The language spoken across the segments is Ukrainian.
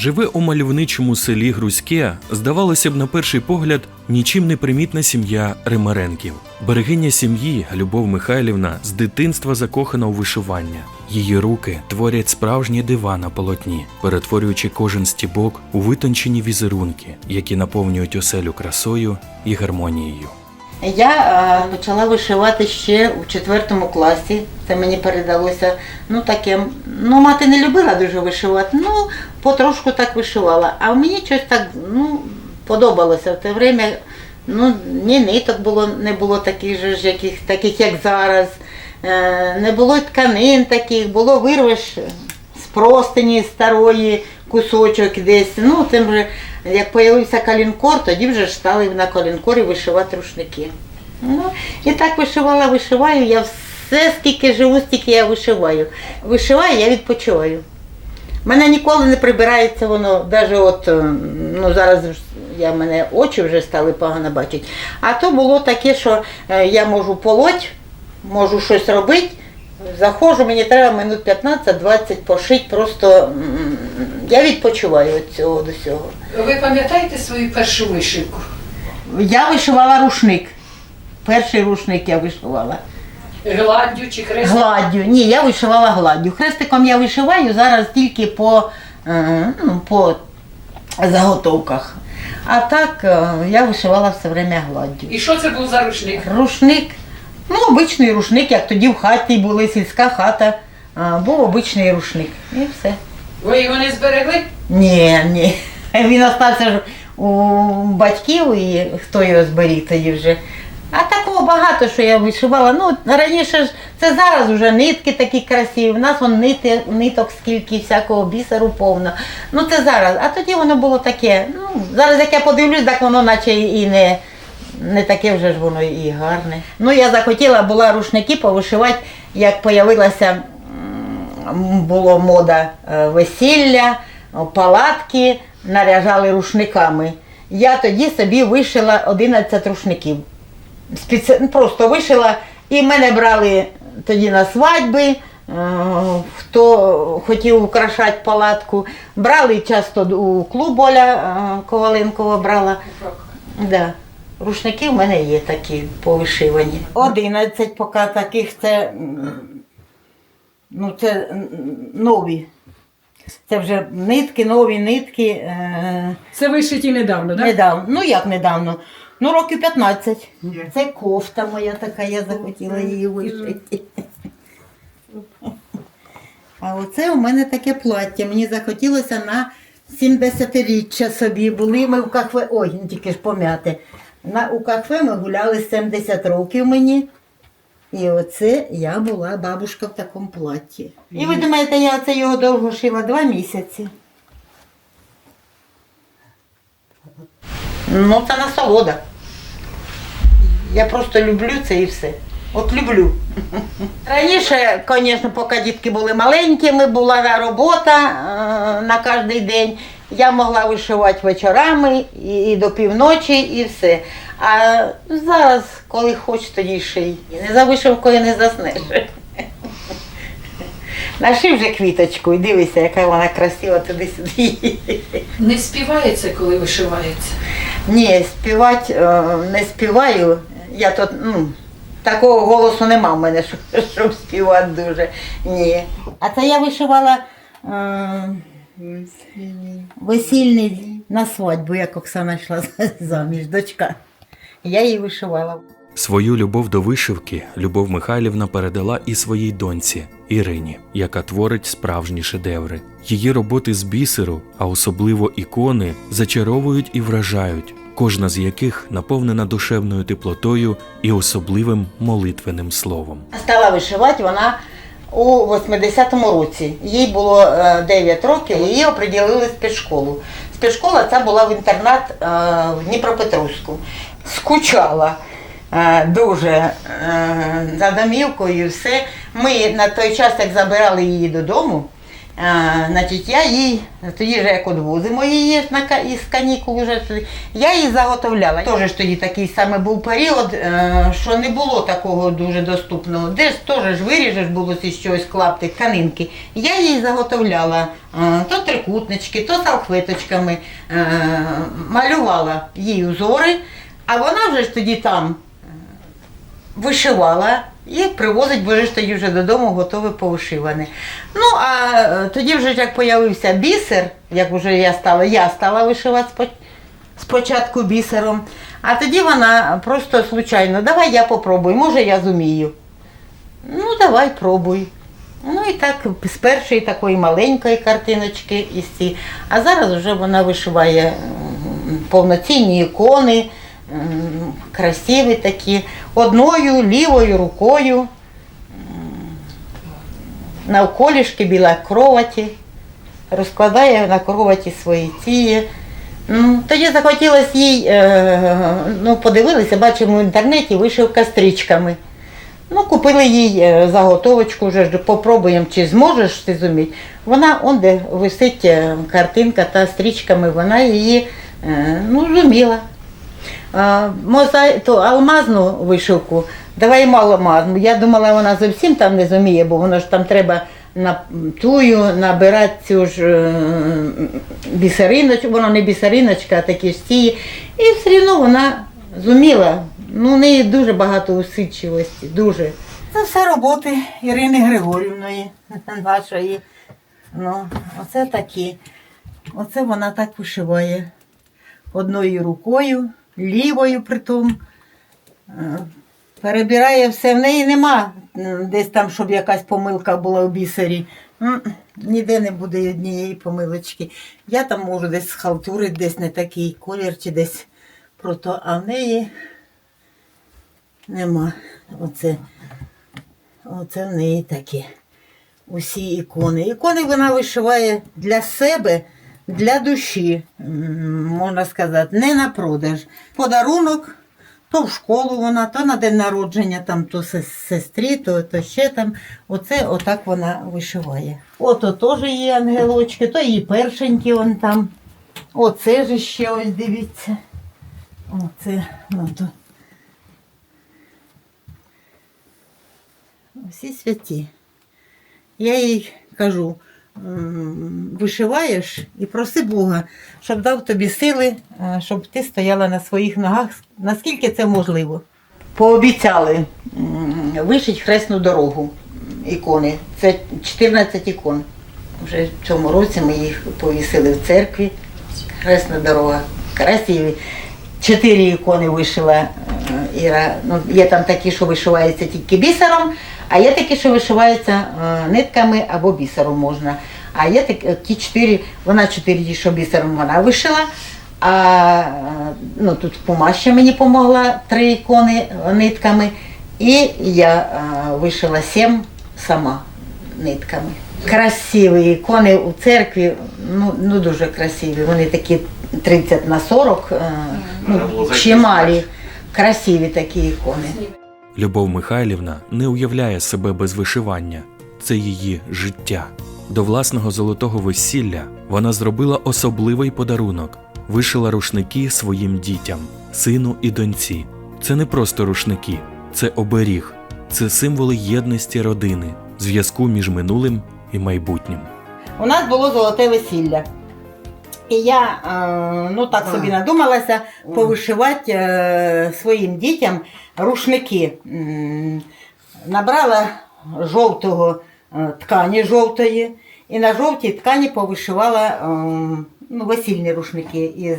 живе у мальовничому селі Грузьке, здавалося б, на перший погляд, нічим не примітна сім'я Римаренків. Берегиня сім'ї Любов Михайлівна з дитинства закохана у вишивання. Її руки творять справжні дива на полотні, перетворюючи кожен стібок у витончені візерунки, які наповнюють оселю красою і гармонією. Я е, почала вишивати ще у четвертому класі. Це мені передалося. Ну таке, ну мати не любила дуже вишивати, ну потрошку так вишивала. А мені щось так ну, подобалося в те время. Ну, ні ниток було, не було таких же ж, яких, таких, як зараз. Е, не було тканин таких, було вирвеш з простині старої кусочок десь. Ну, тим же, як з'явився калінкор, тоді вже ж стали на калінкорі вишивати рушники. Ну, і так вишивала, вишиваю. Я все, скільки живу, стільки я вишиваю. Вишиваю, я відпочиваю. У мене ніколи не прибирається воно, навіть от, е, ну зараз я мене очі вже стали погано бачити. А то було таке, що е, я можу полоть, можу щось робити. Заходжу, мені треба минут 15-20 пошити, просто я відпочиваю від цього до цього. Ви пам'ятаєте свою першу вишивку? Я вишивала рушник. Перший рушник я вишивала. Гладдю чи хрестом? Гладдю. Ні, я вишивала гладдю. Хрестиком я вишиваю зараз тільки по, е, ну, по заготовках. А так е, я вишивала все время гладдю. І що це був за рушник? Рушник, ну, обичний рушник, як тоді в хаті були, сільська хата. Був обичний рушник. І все. Ви його не зберегли? Ні, ні. Він остався у батьків і хто його зберіг тоді вже. А такого багато, що я вишивала. Ну, раніше ж це зараз вже нитки такі красиві. У нас вон нити, ниток скільки всякого бісеру повно. Ну це зараз. А тоді воно було таке. Ну, зараз як я подивлюсь, так воно наче і не, не таке вже ж воно і гарне. Ну я захотіла була рушники повишивати, як появилася було мода е, весілля, палатки наряжали рушниками. Я тоді собі вишила 11 рушників. Спеці... ну, Просто вишила, і мене брали тоді на свадьби. е, Хто хотів украшати палатку, брали часто у клуб Оля е, Коваленкова брала. Да. Рушники в мене є такі повишивані. 11 поки таких це Ну, це нові. Це вже нитки, нові нитки. Е, Це вишиті недавно, так? недавно. Ну як недавно? Ну, років 15. Це кофта моя така, я захотіла її вишити. А оце у мене таке плаття. Мені захотілося на 70-річчя собі. Були ми в кафе. Ой, тільки ж пом'яти. На, у кафе ми гуляли 70 років мені. І оце я була бабушка в такому платі. І ви думаєте, я це його довго шила два місяці. Ну, це насолода. Я просто люблю це і все. От люблю. Раніше, звісно, поки дітки були маленькими, була робота е, на кожен день. Я могла вишивати вечорами і, і до півночі, і все. А зараз, коли хочеш, тоді й ший. Не за вишивкою не заснеш. Нашив вже квіточку і дивися, яка вона красива туди-сюди. Не співається, коли вишивається. Ні, співати е, не співаю. Я тут, ну, такого голосу нема в мене, щоб, щоб співати дуже. Ні. А це я вишивала е, весільний на свадьбу, як Оксана йшла заміж, дочка. Я її вишивала. Свою любов до вишивки Любов Михайлівна передала і своїй доньці Ірині, яка творить справжні шедеври. Її роботи з бісеру, а особливо ікони, зачаровують і вражають, кожна з яких наповнена душевною теплотою і особливим молитвеним словом. Стала вишивати вона у 80-му році. Їй було е, 9 років, її оприділили в спецшколу. Спецшкола ця була в інтернат е, в Дніпропетровську. Скучала е, дуже е, за домівкою все. Ми на той час, як забирали її додому, значить, я їй, тоді ж як відвозимо її із канікул, вже, я її заготовляла. Теж тоді такий саме був період, е, що не було такого дуже доступного. Де ж теж виріжеш було з чогось клапти, тканинки. Я їй заготовляла е, то трикутнички, то салфеточками, е, малювала їй узори, а вона вже ж тоді там вишивала і привозить, бо ж тоді вже додому готове повишиване. Ну, а е, тоді вже як появився бісер, як вже я стала, я стала вишивати спочатку бісером, а тоді вона просто случайно, давай я попробую, може я зумію. Ну, давай пробуй. Ну і так з першої такої маленької картиночки і ці. А зараз вже вона вишиває повноцінні ікони, красиві такі, одною лівою рукою. Навколішки біля кроваті, розкладає на кроваті свої ці. Ну, тоді захотілося їй, е, ну, подивилися, бачимо в інтернеті вишивка стрічками. Ну, купили їй е, заготовочку, вже попробуємо, чи зможеш ти зуміти. Вона, он де висить е, картинка та стрічками, вона її ну, зуміла. А, мозаї, то алмазну вишивку, давай мало алмазну. Я думала, вона зовсім там не зуміє, бо воно ж там треба на тую набирати цю ж е, бісериночку, воно не бісериночка, а такі ж ці. І все одно вона зуміла. Ну, у неї дуже багато усидчивості, дуже. Це все роботи Ірини Григорівної, нашої. Ну, оце такі. Оце вона так вишиває. Одною рукою, лівою притом. Е, Перебирає все, в неї нема десь там, щоб якась помилка була у бісері. Ніде не буде однієї помилочки. Я там можу десь схалтурити, десь не такий колір чи десь про то, а в неї нема. Оце, оце в неї таке. Усі ікони. Ікони вона вишиває для себе, для душі, можна сказати, не на продаж. Подарунок, то в школу вона, то на день народження, там, то сестрі, то, то ще там. Оце отак вона вишиває. Ото теж є ангелочки, то її першенькі вон там. Оце ж ще ось дивіться. Оце, ну то. Всі святі. Я їй кажу, вишиваєш і проси Бога, щоб дав тобі сили, е, щоб ти стояла на своїх ногах, наскільки це можливо. Пообіцяли вишити хресну дорогу ікони. Це 14 ікон. Вже в цьому році ми їх повісили в церкві. Хресна дорога. Красиві. Чотири ікони вишила е, Іра. Ну, є там такі, що вишиваються тільки бісером, а є такі, що вишиваються е, нитками або бісером можна. А є такі, чотири, вона чотири, що бісером вона вишила. А е, ну, тут Пума ще мені допомогла три ікони е, нитками. І я е, вишила сім сама нитками. Красиві ікони у церкві, ну, ну дуже красиві. Вони такі 30 на 40, е, ну, чималі, красиві такі ікони. Любов Михайлівна не уявляє себе без вишивання. Це її життя. До власного золотого весілля вона зробила особливий подарунок, вишила рушники своїм дітям, сину і доньці. Це не просто рушники, це оберіг, це символи єдності родини, зв'язку між минулим і майбутнім. У нас було золоте весілля. І я е, ну так собі надумалася повишивати е, своїм дітям рушники. Набрала жовтого е, ткані жовтої, і на жовтій ткані повишивала ну, весільні рушники із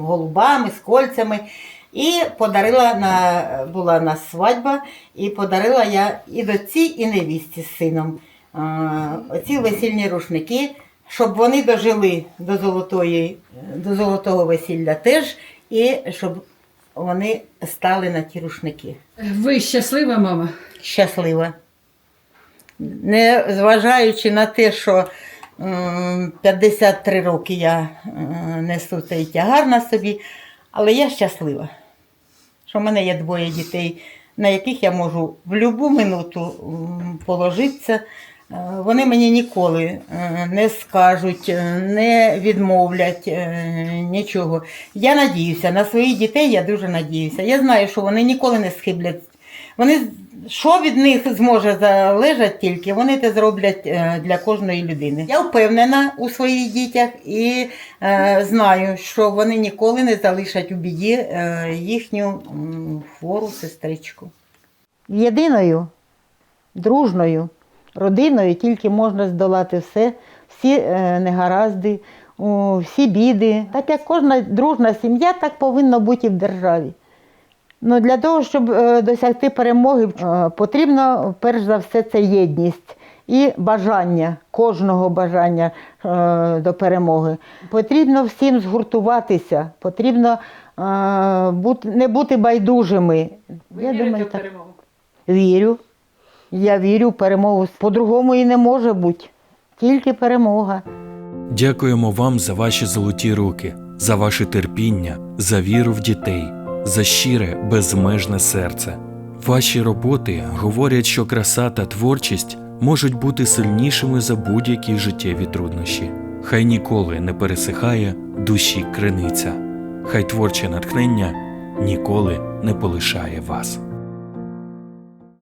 голубами, з кольцями. І подарила на була на свадьба, і подарила я і дочці, і невісті з сином. Оці весільні рушники, щоб вони дожили до золотої, до золотого весілля теж, і щоб вони стали на ті рушники. Ви щаслива, мама? Щаслива. Не зважаючи на те, що 53 роки я несу цей тягар на собі, але я щаслива, що в мене є двоє дітей, на яких я можу в будь-яку минуту положитися. Вони мені ніколи е, не скажуть, е, не відмовлять е, нічого. Я надіюся, на своїх дітей я дуже надіюся. Я знаю, що вони ніколи не схиблять. Вони що від них зможе залежати тільки, вони це зроблять для кожної людини. Я впевнена у своїх дітях і е, знаю, що вони ніколи не залишать у біді е, їхню хвору сестричку. Єдиною, дружною родиною тільки можна здолати все, всі е, негаразди, всі біди. Так як кожна дружна сім'я, так повинно бути і в державі. Ну, для того, щоб е, досягти перемоги, е, потрібно перш за все це єдність і бажання, кожного бажання до перемоги. Потрібно всім згуртуватися, потрібно не бути байдужими. Я думаю, так. перемогу? Вірю. Я вірю в перемогу. По-другому і не може бути. Тільки перемога. Дякуємо вам за ваші золоті руки, за ваше терпіння, за віру в дітей, за щире, безмежне серце. Ваші роботи говорять, що краса та творчість можуть бути сильнішими за будь-які життєві труднощі. Хай ніколи не пересихає душі криниця, хай творче натхнення ніколи не полишає вас.